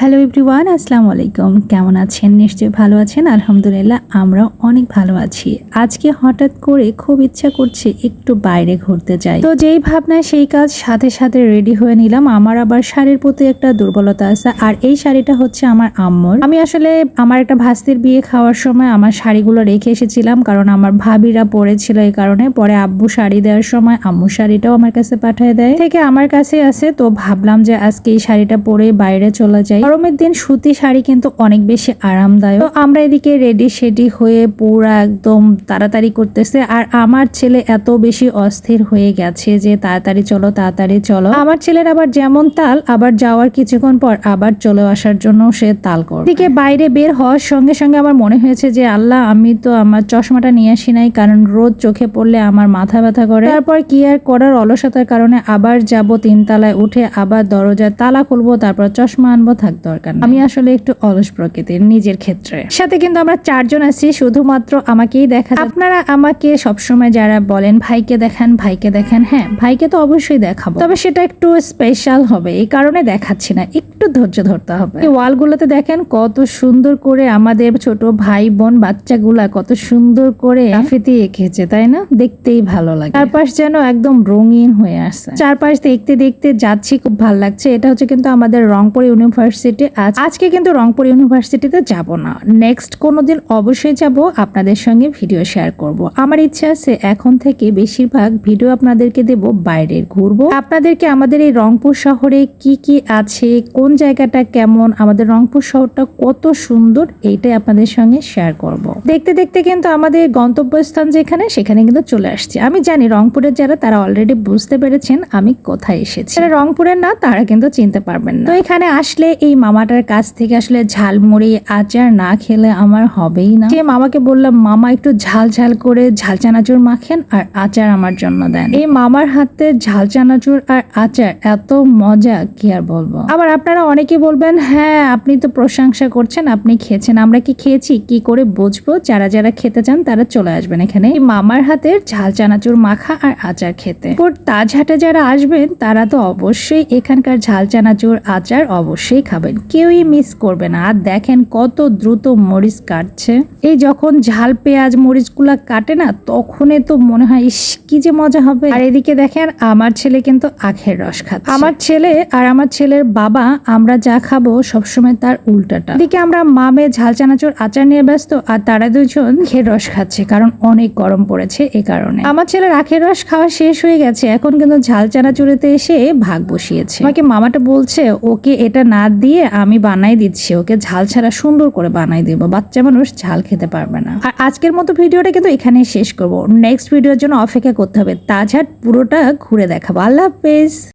Hello everyone আসসালামু আলাইকুম। কেমন আছেন? নিশ্চয়ই ভালো আছেন। আলহামদুলিল্লাহ আমরা অনেক ভালো আছি। আজকে হঠাৎ করে খুব ইচ্ছা করছে একটু বাইরে ঘুরতে যাই। তো যেই ভাবনায় সেই কাজ সাথে সাথে রেডি হয়ে নিলাম। আমার আবার শাড়ির প্রতি একটা দুর্বলতা আছে। আর এই শাড়িটা হচ্ছে আমার আম্মুর। আমি আসলে আমার একটা ভাস্তির বিয়ে খাওয়ার সময় আমার শাড়িগুলো রেখে এসেছিলাম। কারণ আমার ভাবিরা পরেছিল এই কারণে। পরে আব্বু শাড়ি দেওয়ার সময় আম্মু শাড়িটাও আমার কাছে পাঠিয়ে দেয়। থেকে আমার কাছে আছে। তো ভাবলাম যে আজকে এই শাড়িটা পরে বাইরে চলে যাই। গরমের দিন সুতি শাড়ি কিন্তু অনেক বেশি আরামদায়ক। আমরা এদিকে রেডি সেডি হয়ে পুরা একদম তাড়াতাড়ি করতেছে আর আমার ছেলে এত বেশি অস্থির হয়ে গেছে যে তাড়াতাড়ি চলো তাড়াতাড়ি চলো। আমার ছেলের আবার যেমন তাল, আবার যাওয়ার কিছুক্ষণ পর আবার চলে আসার জন্য সে তাল করে। এদিকে বাইরে বের হওয়ার সঙ্গে সঙ্গে আমার মনে হয়েছে যে, আল্লাহ, আমি তো আমার চশমাটা নিয়ে আসি নাই, কারণ রোদ চোখে পড়লে আমার মাথা ব্যথা করে। তারপর কি আর করার অলসতার কারণে আবার যাব তিনতলায় উঠে আবার দরজার তালা খুলবো, তারপর চশমা আনব, থাক দরকার আমি আসলে একটু অলস প্রকৃতির, নিজের ক্ষেত্রে। সাথে কিন্তু আমরা চারজন আছি, শুধুমাত্র আমাকেই দেখা আপনারা আমাকে সবসময় যারা বলেন, ভাইকে দেখান ভাইকে দেখান হ্যাঁ ভাইকে তো অবশ্যই দেখাবো। তবে সেটা একটু স্পেশাল হবে, এই কারণে দেখাচ্ছি না, একটু ধৈর্য ধরতে হবে। ওয়ালগুলোতে দেখেন কত সুন্দর করে আমাদের ছোট ভাই বোন বাচ্চাগুলা কত সুন্দর করে গ্রাফিতি এঁকেছে, তাই না? দেখতেই ভালো লাগে। চারপাশ যেন একদম রঙিন হয়ে আসছে। চারপাশ দেখতে দেখতে যাচ্ছি, খুব ভালো লাগছে। এটা হচ্ছে কিন্তু আমাদের রংপুর ইউনিভার্সিটি আজ আজকে কিন্তু রংপুর ইউনিভার্সিটিতে যাব না। নেক্সট কোনোদিন অবশ্যই যাব, আপনাদের সঙ্গে ভিডিও শেয়ার করব। আমার ইচ্ছা আছে এখন থেকে বেশিরভাগ ভিডিও আপনাদেরকে দেব বাইরের ঘুরবো। আপনাদেরকে আমাদের এই রংপুর শহরে কি কি আছে, কোন জায়গাটা কেমন, আমাদের রংপুর শহরটা কত সুন্দর, এইটাই আপনাদের সঙ্গে শেয়ার করব। দেখতে দেখতে কিন্তু আমাদের গন্তব্যস্থান যেখানে, সেখানে কিন্তু চলে আসছে। আমি জানি রংপুরের যারা, তারা অলরেডি বুঝতে পেরেছেন আমি কোথায় এসেছি। রংপুরের না, তারা কিন্তু চিনতে পারবেন না। তো এখানে আসলে এই মামাটার কাছ থেকে আসলে ঝালমুড়ি আচার না খেলে আমার হবেই না। যে মামাকে বললাম, মামা, একটু ঝাল ঝাল করে ঝাল চানাচুর মাখেন আর আচার আমার জন্য দেন। এই মামার হাতে ঝাল চানাচুর আর আচার, এত মজা, কি আর বলব? আবার আপনারা অনেকে বলবেন হ্যাঁ আপনি তো প্রশংসা করছেন, আপনি খেয়েছেন, আমরা কি খেয়েছি? কি করে বুঝব? যারা যারা খেতে চান, তারা চলে আসবেন এখানে। এই মামার হাতের ঝাল চানাচুর মাখা আর আচার খেতে। তাজহাটে যারা আসবেন, তারা তো অবশ্যই এখানকার ঝাল চানাচুর, আচার অবশ্যই কেউই মিস করবে না। আর দেখেন কত দ্রুত মরিচ কাটছে। এই যখন ঝাল পেঁয়াজ মরিচগুলা কাটে না, তখনই তো মনে হয়, ইস, কি যে মজা হবে। আর এদিকে দেখেন, আমার ছেলে কিন্তু আখের রস খাচ্ছে। আমার ছেলে আর আমার ছেলের বাবা, আমরা যা খাব, সবসময় তার উল্টাটা। এদিকে আমরা মামে ঝাল, চানাচুর, আচার নিয়ে ব্যস্ত, আর তারা দুজন খের রস খাচ্ছে, কারণ অনেক গরম পড়েছে এ কারণে। আমার ছেলের আখের রস খাওয়া শেষ হয়ে গেছে, এখন কিন্তু ঝাল, চানাচুরিতে এসে ভাগ বসিয়েছে। আমাকে মামাটা বলছে, ওকে এটা না দিয়ে আমি বানাই দিচ্ছি, ওকে ঝাল ছাড়া সুন্দর করে বানাই দেব। বাচ্চা মানুষ ঝাল খেতে পারবে না। আর আজকের মতো ভিডিওটা কিন্তু এখানেই শেষ করব। নেক্সট ভিডিওর জন্য অপেক্ষা করতে হবে। তাজহাট পুরোটা ঘুরে দেখাবো। আল্লাহ হাফেজ।